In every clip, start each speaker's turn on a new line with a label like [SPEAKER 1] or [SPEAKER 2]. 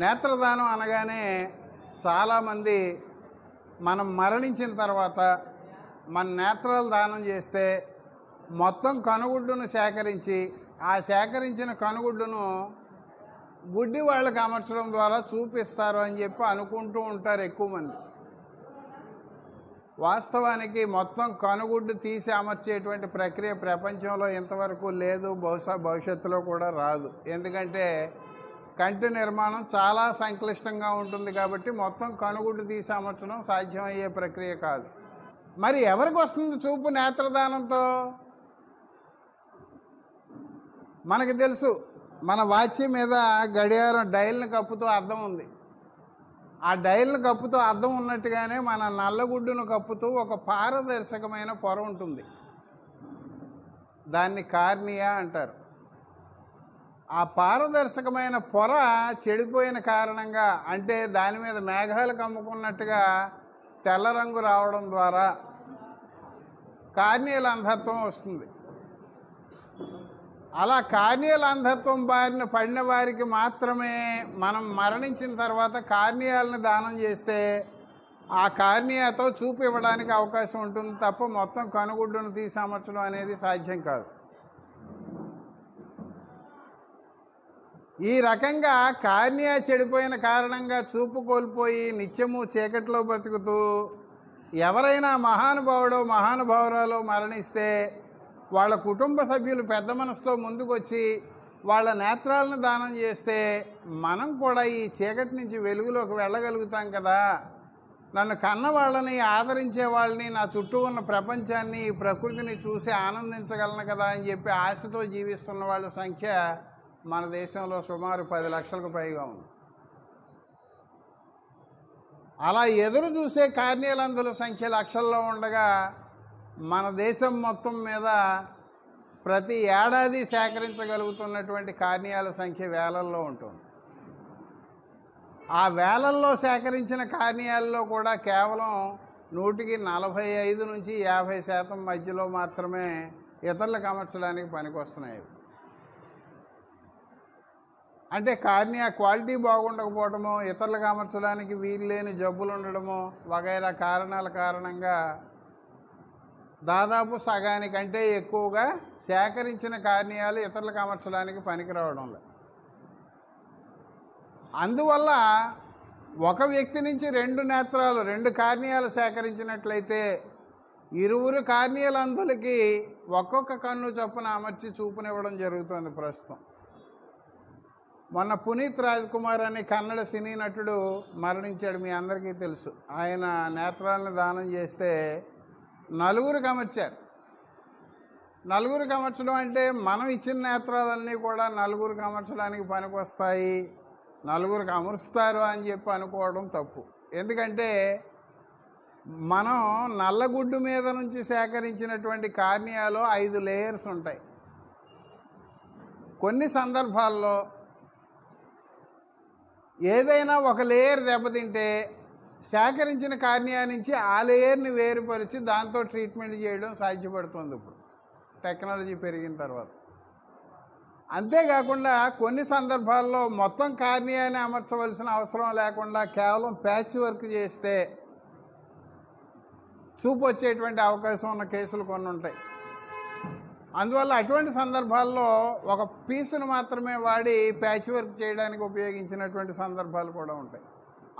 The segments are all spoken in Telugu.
[SPEAKER 1] నేత్రదానం అనగానే చాలామంది మనం మరణించిన తర్వాత మన నేత్రాలు దానం చేస్తే మొత్తం కనుగుడ్డును సేకరించి ఆ సేకరించిన కనుగుడ్డును గుడ్డి వాళ్ళకి అమర్చడం ద్వారా చూపిస్తారు అని చెప్పి అనుకుంటూ ఉంటారు ఎక్కువ మంది. వాస్తవానికి మొత్తం కనుగుడ్డు తీసి అమర్చేటువంటి ప్రక్రియ ప్రపంచంలో ఇంతవరకు లేదు బహుశా భవిష్యత్తులో కూడా రాదు. ఎందుకంటే కంటి నిర్మాణం చాలా సంక్లిష్టంగా ఉంటుంది కాబట్టి మొత్తం కనుగుడ్డు తీసి అమర్చడం సాధ్యమయ్యే ప్రక్రియ కాదు. మరి ఎవరికి వస్తుంది చూపు నేత్రదానంతో? మనకు తెలుసు మన వాచి మీద గడియారం డైల్ని కప్పుతూ అద్దం ఉంది. ఆ డైల్ని కప్పుతూ అద్దం ఉన్నట్టుగానే మన నల్లగుడ్డును కప్పుతూ ఒక పారదర్శకమైన పొర ఉంటుంది. దాన్ని కార్నియా అంటారు. ఆ పారదర్శకమైన పొర చెడిపోయిన కారణంగా అంటే దాని మీద మేఘాలు కమ్ముకున్నట్టుగా తెల్ల రంగు రావడం ద్వారా కార్నియల్ అంధత్వం వస్తుంది. అలా కార్నియల్ అంధత్వం బారిన పడిన వారికి మాత్రమే మనం మరణించిన తర్వాత కార్నియాలను దానం చేస్తే ఆ కార్నియాతో చూపు ఇవ్వడానికి అవకాశం ఉంటుంది తప్ప మొత్తం కనుగుడ్డును తీసి అమర్చడం అనేది సాధ్యం కాదు. ఈ రకంగా కార్నియా చెడిపోయిన కారణంగా చూపు కోల్పోయి నిత్యము చీకట్లో బ్రతుకుతూ ఎవరైనా మహానుభావుడో మహానుభావురాలో మరణిస్తే వాళ్ళ కుటుంబ సభ్యులు పెద్ద మనసుతో ముందుకొచ్చి వాళ్ళ నేత్రాలను దానం చేస్తే మనం కూడా ఈ చీకటి నుంచి వెలుగులోకి వెళ్ళగలుగుతాం కదా. నన్ను కన్న వాళ్ళని ఆదరించే వాళ్ళని నా చుట్టూ ఉన్న ప్రపంచాన్ని ఈ ప్రకృతిని చూసి ఆనందించగలను కదా అని చెప్పి ఆశతో జీవిస్తున్న వాళ్ళ సంఖ్య మన దేశంలో సుమారు పది లక్షలకు పైగా ఉంది. అలా ఎదురు చూసే కార్నీలందుల సంఖ్య లక్షల్లో ఉండగా మన దేశం మొత్తం మీద ప్రతి ఏడాది సేకరించగలుగుతున్నటువంటి కార్నీయాల సంఖ్య వేలల్లో ఉంటుంది. ఆ వేలల్లో సేకరించిన కార్నీయాల్లో కూడా కేవలం నూటికి నలభై ఐదు నుంచి యాభై శాతం మధ్యలో మాత్రమే ఇతరులకు అమర్చడానికి పనికొస్తున్నాయి. అంటే కార్నియా క్వాలిటీ బాగుండకపోవడమో ఇతరులకు అమర్చడానికి వీలు లేని జబ్బులు ఉండడమో వగైరా కారణాల కారణంగా దాదాపు సగానికంటే ఎక్కువగా సేకరించిన కార్నియాలు ఇతరులకు అమర్చడానికి పనికిరావడం అందువల్ల ఒక వ్యక్తి నుంచి రెండు నేత్రాలు రెండు కార్నియాలు సేకరించినట్లయితే ఇరువురు కార్నియలంధులకి ఒక్కొక్క కన్ను చొప్పున అమర్చి చూపునివ్వడం జరుగుతుంది ప్రస్తుతం. మొన్న పునీత్ రాజ్ కుమార్ అనే కన్నడ సినీ నటుడు మరణించాడు మీ అందరికీ తెలుసు. ఆయన నేత్రాలను దానం చేస్తే నలుగురు అమర్చారు నలుగురు అమర్చడం అంటే మనం ఇచ్చిన నేత్రాలన్నీ కూడా నలుగురు అమర్చడానికి పనికొస్తాయి నలుగురికి అమరుస్తారు అని చెప్పి అనుకోవడం తప్పు. ఎందుకంటే మనం నల్లగుడ్డు మీద నుంచి సేకరించినటువంటి కార్నియాలో ఐదు లేయర్స్ ఉంటాయి. కొన్ని సందర్భాల్లో ఏదైనా ఒక లేయర్ దెబ్బతింటే సేకరించిన కార్నియా నుంచి ఆ లేయర్ని వేరుపరిచి దాంతో ట్రీట్మెంట్ చేయడం సాధ్యపడుతుంది ఇప్పుడు. టెక్నాలజీ పెరిగిన తర్వాత. అంతేకాకుండా కొన్ని సందర్భాల్లో మొత్తం కార్నియాని అమర్చవలసిన అవసరం లేకుండా కేవలం ప్యాచ్ వర్క్ చేస్తే చూపు వచ్చేటువంటి అవకాశం ఉన్న కేసులు కొన్ని ఉంటాయి అందువల్ల అటువంటి సందర్భాల్లో ఒక పీసును మాత్రమే వాడి ప్యాచ్ వర్క్ చేయడానికి ఉపయోగించినటువంటి సందర్భాలు కూడా ఉంటాయి.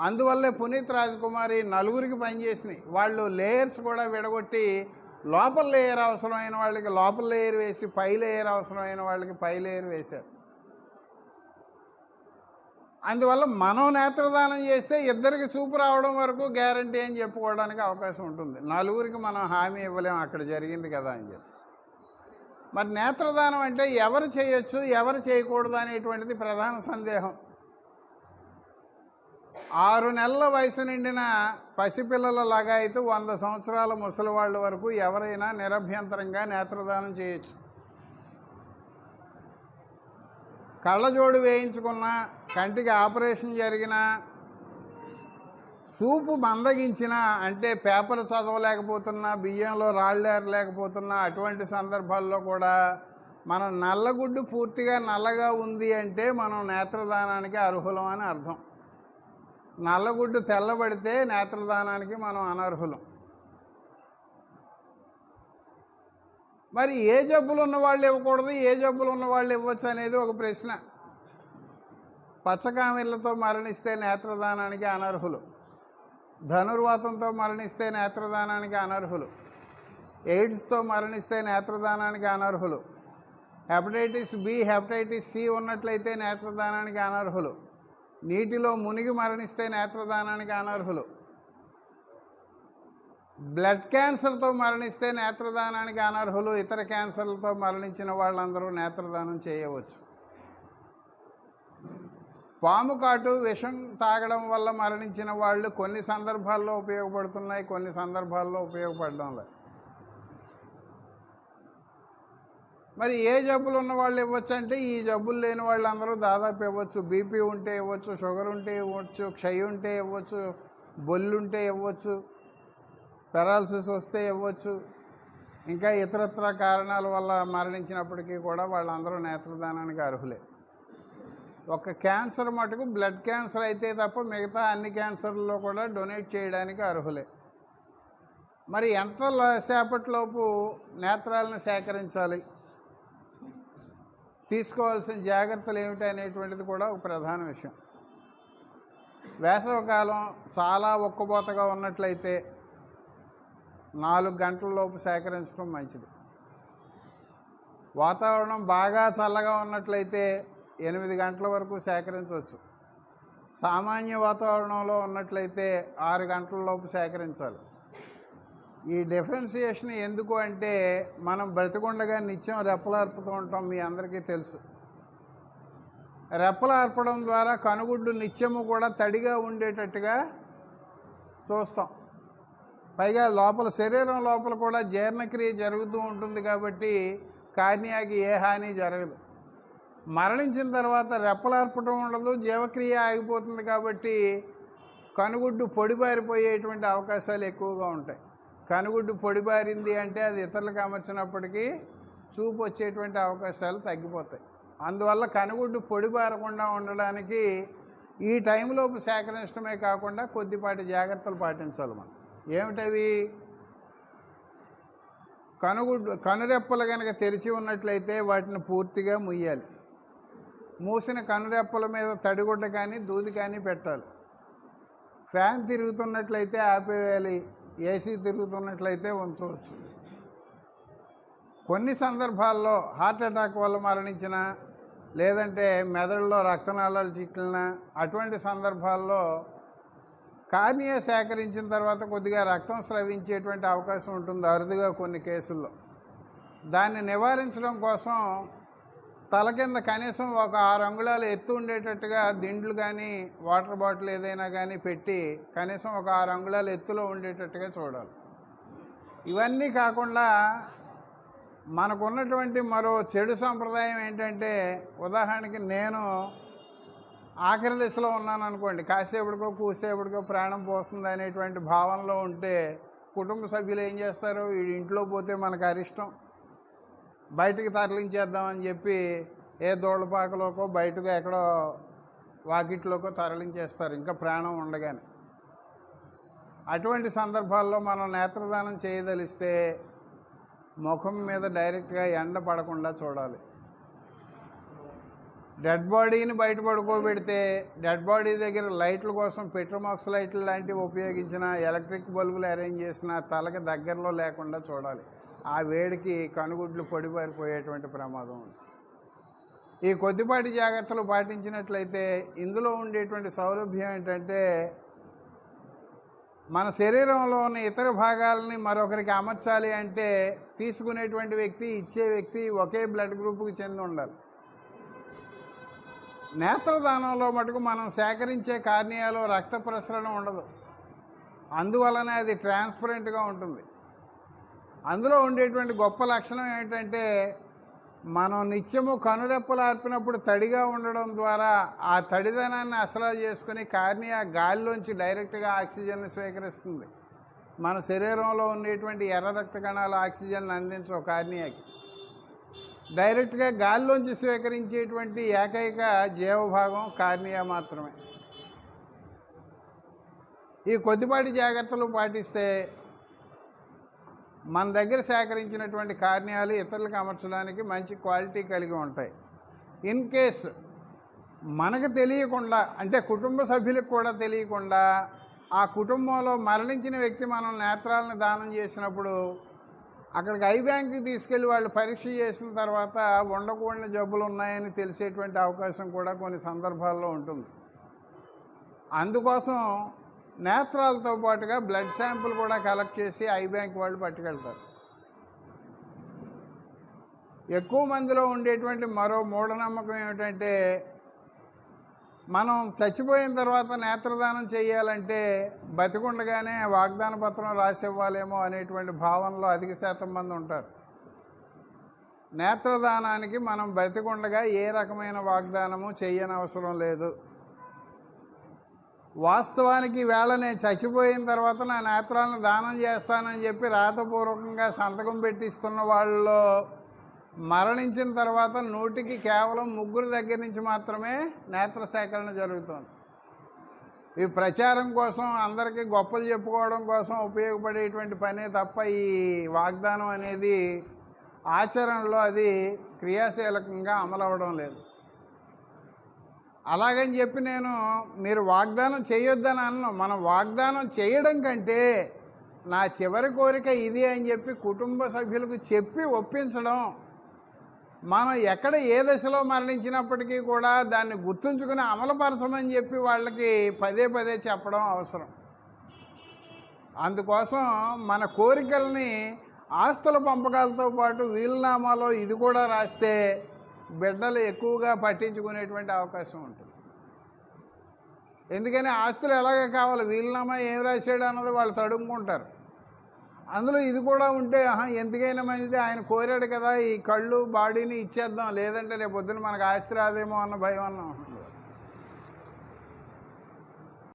[SPEAKER 1] అందువల్లే పునీత్ రాజకుమారి నలుగురికి పనిచేసినాయి వాళ్ళు లేయర్స్ కూడా విడగొట్టి లోపల లేయర్ అవసరమైన వాళ్ళకి లోపల లేయర్ వేసి పై లేయర్ అవసరమైన వాళ్ళకి పై లేయర్ వేశారు. అందువల్ల మనం నేత్రదానం చేస్తే ఇద్దరికి చూపు రావడం వరకు గ్యారంటీ అని చెప్పుకోవడానికి అవకాశం ఉంటుంది. నలుగురికి మనం హామీ ఇవ్వలేం అక్కడ జరిగింది కదా అని చెప్పి. మరి నేత్రదానం అంటే ఎవరు చేయొచ్చు ఎవరు చేయకూడదు అనేటువంటిది ప్రధాన సందేహం. ఆరు నెలల వయసు నిండిన పసిపిల్లల అయితే వంద సంవత్సరాల ముసలివాళ్ళ వరకు ఎవరైనా నిరభ్యంతరంగా నేత్రదానం చేయొచ్చు. కళ్ళజోడు వేయించుకున్నా కంటికి ఆపరేషన్ జరిగినా చూపు మందగించిన అంటే పేపర్ చదవలేకపోతున్నా బియ్యంలో రాళ్ళేరలేకపోతున్నా అటువంటి సందర్భాల్లో కూడా మన నల్లగుడ్డు పూర్తిగా నల్లగా ఉంది అంటే మనం నేత్రదానానికి అర్హులం అని అర్థం. నల్లగుడ్డు తెల్లబడితే నేత్రదానానికి మనం అనర్హులం. మరి ఏ జబ్బులు ఉన్న వాళ్ళు ఇవ్వకూడదు ఏ జబ్బులు ఉన్న వాళ్ళు ఇవ్వచ్చు అనేది ఒక ప్రశ్న. పచ్చకామెర్లతో మరణిస్తే నేత్రదానానికి అనర్హులు. ధనుర్వాతంతో మరణిస్తే నేత్రదానానికి అనర్హులు. ఎయిడ్స్తో మరణిస్తే నేత్రదానానికి అనర్హులు. హెపటైటిస్ బి హెపటైటిస్ సి ఉన్నట్లయితే నేత్రదానానికి అనర్హులు. నీటిలో మునిగి మరణిస్తే నేత్రదానానికి అనర్హులు. బ్లడ్ క్యాన్సర్తో మరణిస్తే నేత్రదానానికి అనర్హులు. ఇతర క్యాన్సర్లతో మరణించిన వాళ్ళందరూ నేత్రదానం చేయవచ్చు. పాము కాటు విషం తాగడం వల్ల మరణించిన వాళ్ళు కొన్ని సందర్భాల్లో ఉపయోగపడుతున్నాయి కొన్ని సందర్భాల్లో ఉపయోగపడడం లేదు. మరి ఏ జబ్బులు ఉన్న వాళ్ళు ఇవ్వచ్చు అంటే ఈ జబ్బులు లేని వాళ్ళందరూ దాదాపు ఇవ్వచ్చు. బీపీ ఉంటే ఇవ్వచ్చు షుగర్ ఉంటే ఇవ్వచ్చు క్షయ ఉంటే ఇవ్వచ్చు బొల్లు ఉంటే ఇవ్వచ్చు పెరాలసిస్ వస్తే ఇవ్వచ్చు. ఇంకా ఇతరత్ర కారణాల వల్ల మరణించినప్పటికీ కూడా వాళ్ళందరూ నేత్రదానానికి అర్హులే. ఒక క్యాన్సర్ మటుకు బ్లడ్ క్యాన్సర్ అయితే తప్ప మిగతా అన్ని క్యాన్సర్లలో కూడా డొనేట్ చేయడానికి అర్హులే. మరి ఎంత సేపటిలోపు నేత్రాలను సేకరించాలి? తీసుకోవాల్సిన జాగ్రత్తలు ఏమిటి అనేటువంటిది కూడా ఒక ప్రధాన విషయం. వేసవకాలం చాలా ఒక్కబోతగా ఉన్నట్లయితే నాలుగు గంటల లోపు సేకరించడం మంచిది. వాతావరణం బాగా చల్లగా ఉన్నట్లయితే ఎనిమిది గంటల వరకు సేకరించవచ్చు. సామాన్య వాతావరణంలో ఉన్నట్లయితే ఆరు గంటలలోపు సేకరించాలి. ఈ డిఫరెన్సియేషన్ ఎందుకు అంటే మనం బ్రతికుండగా నిత్యం రెప్పలు అర్పుతూ ఉంటాం మీ అందరికీ తెలుసు. రెప్పలు అర్పడం ద్వారా కనుగుడ్డు నిత్యము కూడా తడిగా ఉండేటట్టుగా చూస్తాం. పైగా లోపల శరీరం లోపల కూడా జీర్ణక్రియ జరుగుతూ ఉంటుంది కాబట్టి కార్నియాకి ఏ హాని జరగదు. మరణించిన తర్వాత రెప్పలార్పటం ఉండదు జీవక్రియ ఆగిపోతుంది కాబట్టి కనుగుడ్డు పొడిబారిపోయేటువంటి అవకాశాలు ఎక్కువగా ఉంటాయి. కనుగుడ్డు పొడిబారింది అంటే అది ఇతరులకు అమర్చినప్పటికీ చూపు వచ్చేటువంటి అవకాశాలు తగ్గిపోతాయి. అందువల్ల కనుగుడ్డు పొడిబారకుండా ఉండడానికి ఈ టైంలోపు సేకరించడమే కాకుండా కొద్దిపాటి జాగ్రత్తలు పాటించాలి మనం. ఏమిటవి? కనుగుడ్డు కనురెప్పలు కనుక తెరిచి ఉన్నట్లయితే వాటిని పూర్తిగా ముయ్యాలి. మూసిన కనురెప్పల మీద తడిగుడ్డ కానీ దూది కానీ పెట్టాలి. ఫ్యాన్ తిరుగుతున్నట్లయితే ఆపేయాలి ఏసీ తిరుగుతున్నట్లయితే ఉంచవచ్చు. కొన్ని సందర్భాల్లో హార్ట్ అటాక్ వల్ల మరణించిన లేదంటే మెదడులో రక్తనాళాలు చిట్లిన అటువంటి సందర్భాల్లో కార్నియా సేకరించిన తర్వాత కొద్దిగా రక్తం స్రవించేటువంటి అవకాశం ఉంటుంది అరుదుగా కొన్ని కేసుల్లో. దాన్ని నివారించడం కోసం తల కింద కనీసం ఒక ఆరు అంగుళాలు ఎత్తు ఉండేటట్టుగా దిండ్లు కానీ వాటర్ బాటిల్ ఏదైనా కానీ పెట్టి కనీసం ఒక ఆరు అంగుళాలు ఎత్తులో ఉండేటట్టుగా చూడాలి. ఇవన్నీ కాకుండా మనకున్నటువంటి మరో చెడు సంప్రదాయం ఏంటంటే ఉదాహరణకి నేను ఆఖరి దశలో ఉన్నాను అనుకోండి కాసేపటికో కూసేపటికో ప్రాణం పోస్తుంది అనేటువంటి భావనలో ఉంటే కుటుంబ సభ్యులు ఏం చేస్తారు? వీడి ఇంట్లో పోతే మనకు అరిష్టం. బయటికి తరలించేద్దామని చెప్పి ఏ దోళ్ళపాకలోకో బయటకు ఎక్కడో వాకిట్లోకో తరలించేస్తారు. ఇంకా ప్రాణం ఉండగానే. అటువంటి సందర్భాల్లో మనం నేత్రదానం చేయదలిస్తే ముఖం మీద డైరెక్ట్గా ఎండ పడకుండా చూడాలి. డెడ్ బాడీని బయట పడుకోబెడితే డెడ్ బాడీ దగ్గర లైట్ల కోసం పెట్రోమాక్స్ లైట్లు లాంటివి ఉపయోగించిన ఎలక్ట్రిక్ బల్బులు అరేంజ్ చేసిన తలకి దగ్గరలో లేకుండా చూడాలి. ఆ వేడికి కనుగుడ్లు పొడిపారిపోయేటువంటి ప్రమాదం ఉంది. ఈ కొద్దిపాటి జాగ్రత్తలు పాటించినట్లయితే ఇందులో ఉండేటువంటి సౌలభ్యం ఏంటంటే మన శరీరంలో ఉన్న ఇతర భాగాలని మరొకరికి అమర్చాలి అంటే తీసుకునేటువంటి వ్యక్తి ఇచ్చే వ్యక్తి ఒకే బ్లడ్ గ్రూప్కి చెంది ఉండాలి. నేత్రదానంలో మటుకు మనం సేకరించే కార్నియాలో రక్త ప్రసరణ ఉండదు. అందువలనే అది ట్రాన్స్పరెంట్గా ఉంటుంది. అందులో ఉండేటువంటి గొప్ప లక్షణం ఏంటంటే మనం నిత్యము కనురెప్పలు ఆర్పినప్పుడు తడిగా ఉండడం ద్వారా ఆ తడిదనాన్ని అసలా చేసుకుని కార్నియా గాలిలోంచి డైరెక్ట్గా ఆక్సిజన్ని స్వీకరిస్తుంది. మన శరీరంలో ఉండేటువంటి ఎర్ర రక్త కణాలు ఆక్సిజన్ అందించవు కార్నియాకి. డైరెక్ట్గా గాలిలోంచి స్వీకరించేటువంటి ఏకైక జీవభాగం కార్నియా మాత్రమే. ఈ కొద్దిపాటి జాగ్రత్తలు పాటిస్తే మన దగ్గర సేకరించినటువంటి కార్యాలు ఇతరులకు అమర్చడానికి మంచి క్వాలిటీ కలిగి ఉంటాయి. ఇన్ కేస్ మనకు తెలియకుండా అంటే కుటుంబ సభ్యులకు కూడా తెలియకుండా ఆ కుటుంబంలో మరణించిన వ్యక్తి మనం నేత్రాలను దానం చేసినప్పుడు అక్కడికి ఐ బ్యాంక్కి తీసుకెళ్ళి వాళ్ళు పరీక్ష చేసిన తర్వాత ఉండకూడని జబ్బులు ఉన్నాయని తెలిసేటువంటి అవకాశం కూడా కొన్ని సందర్భాల్లో ఉంటుంది. అందుకోసం నేత్రాలతో పాటుగా బ్లడ్ శాంపుల్ కూడా కలెక్ట్ చేసి ఐ బ్యాంక్ వాళ్ళు పట్టుకెళ్తారు. ఎక్కువ మందిలో ఉండేటువంటి మరో మూఢనమ్మకం ఏమిటంటే మనం చచ్చిపోయిన తర్వాత నేత్రదానం చేయాలంటే బతికుండగానే వాగ్దాన పత్రం రాసివ్వాలేమో అనేటువంటి భావనలో అధిక శాతం మంది ఉంటారు. నేత్రదానానికి మనం బతికుండగా ఏ రకమైన వాగ్దానము చేయనవసరం లేదు. వాస్తవానికి వేళ నేను చచ్చిపోయిన తర్వాత నా నేత్రాలను దానం చేస్తానని చెప్పి రాతపూర్వకంగా సంతకం పెట్టిస్తున్న వాళ్ళలో మరణించిన తర్వాత నూటికి కేవలం ముగ్గురు దగ్గర నుంచి మాత్రమే నేత్ర సేకరణ జరుగుతుంది. ఈ ప్రచారం కోసం అందరికీ గొప్పలు చెప్పుకోవడం కోసం ఉపయోగపడేటువంటి పనే తప్ప ఈ వాగ్దానం అనేది ఆచరణలో అది క్రియాశీలకంగా అమలవడం లేదు. అలాగని చెప్పి నేను మీరు వాగ్దానం చేయొద్దని అన్నాను. మనం వాగ్దానం చేయడం కంటే నా చివరి కోరిక ఇది అని చెప్పి కుటుంబ సభ్యులకు చెప్పి ఒప్పించడం. మనం ఎక్కడ ఏ దశలో మరణించినప్పటికీ కూడా దాన్ని గుర్తుంచుకుని అమలుపరచమని చెప్పి వాళ్ళకి పదే పదే చెప్పడం అవసరం. అందుకోసం మన కోరికల్ని ఆస్తుల పంపకాలతో పాటు వీలునామాలో ఇది కూడా రాస్తే బిడ్డలు ఎక్కువగా పట్టించుకునేటువంటి అవకాశం ఉంటుంది. ఎందుకని ఆస్తులు ఎలాగే కావాలి? వీలునామా ఏం రాశాడు అన్నది వాళ్ళు తడుముకుంటారు. అందులో ఇది కూడా ఉంటే ఆహా ఎందుకైనా మంచిది. ఆయన కోరాడు కదా ఈ కళ్ళు బాడీని ఇచ్చేద్దాం లేదంటే రేపు పొద్దున మనకు ఆస్తి రాదేమో అన్న భయం అన్న ఉంటుంది.